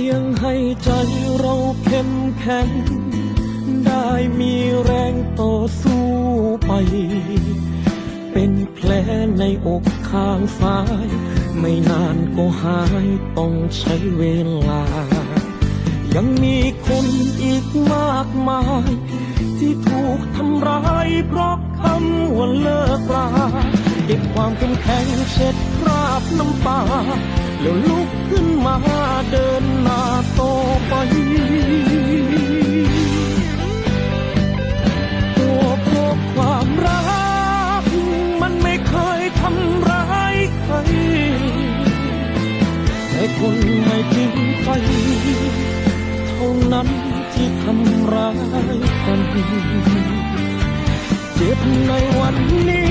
พียงให้ใจเราเข้มแข็ง ได้มีแรงต่อสู้ไป เป็นแผลในอกข้างซ้าย ไม่นานก็หายต้องใช้เวลา ยังมีคนอีกมากมาย ที่ถูกทำร้ายเพราะคำว่าเลิกราเก็บความเข้มแข็งเช็ดคราบน้ำตาแล้วลุกขึ้นมาเดิน ทำร้ายใคร แต่คนไม่กินไฟเท่านั้นที่ทำร้ายกัน เจ็บในวันนี้